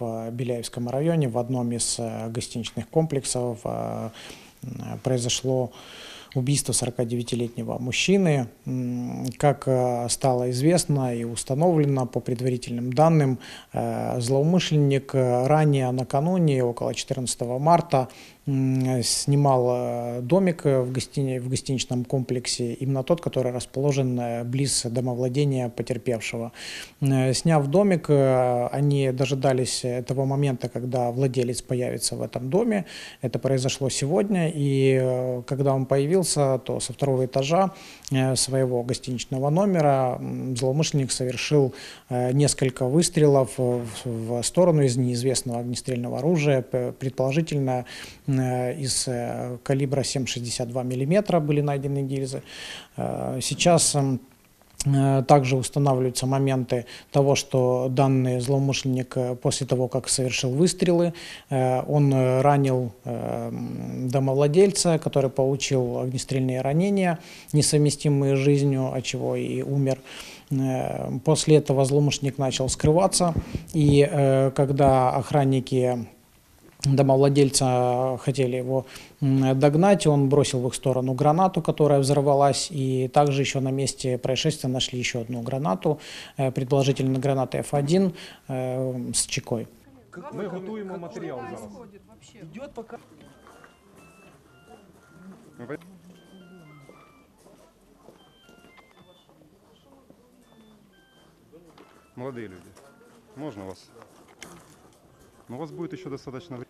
э, Беляевском районе в одном из э, гостиничных комплексов э, произошло убийство 49-летнего мужчины. Как стало известно и установлено по предварительным данным, злоумышленник ранее накануне, около 14 марта, снимал домик в, гостини- в гостиничном комплексе, именно тот, который расположен э, близ домовладения потерпевшего. Э, Сняв домик, э, они дожидались того момента, когда владелец появится в этом доме. Это произошло сегодня, и когда он появился, то со второго этажа своего гостиничного номера злоумышленник совершил несколько выстрелов в сторону из неизвестного огнестрельного оружия, предположительно из э, калибра 7,62 мм были найдены гильзы. Э, Сейчас м, Э, Также устанавливаются моменты того, что данный злоумышленник э, после того, как совершил выстрелы, э, он э, ранил э, домовладельца, который получил огнестрельные ранения, несовместимые с жизнью, от чего и умер. Э, После этого злоумышленник начал скрываться, и э, когда охранники домовладельца хотели его догнать, он бросил в их сторону гранату, которая взорвалась, и также еще на месте происшествия нашли еще одну гранату, э, предположительно граната F1 э, с чекой. Ми готуємо матеріал зараз. Идет пока. Молодые люди, можно вас? Но у вас будет еще достаточно времени.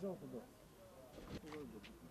Одесской области.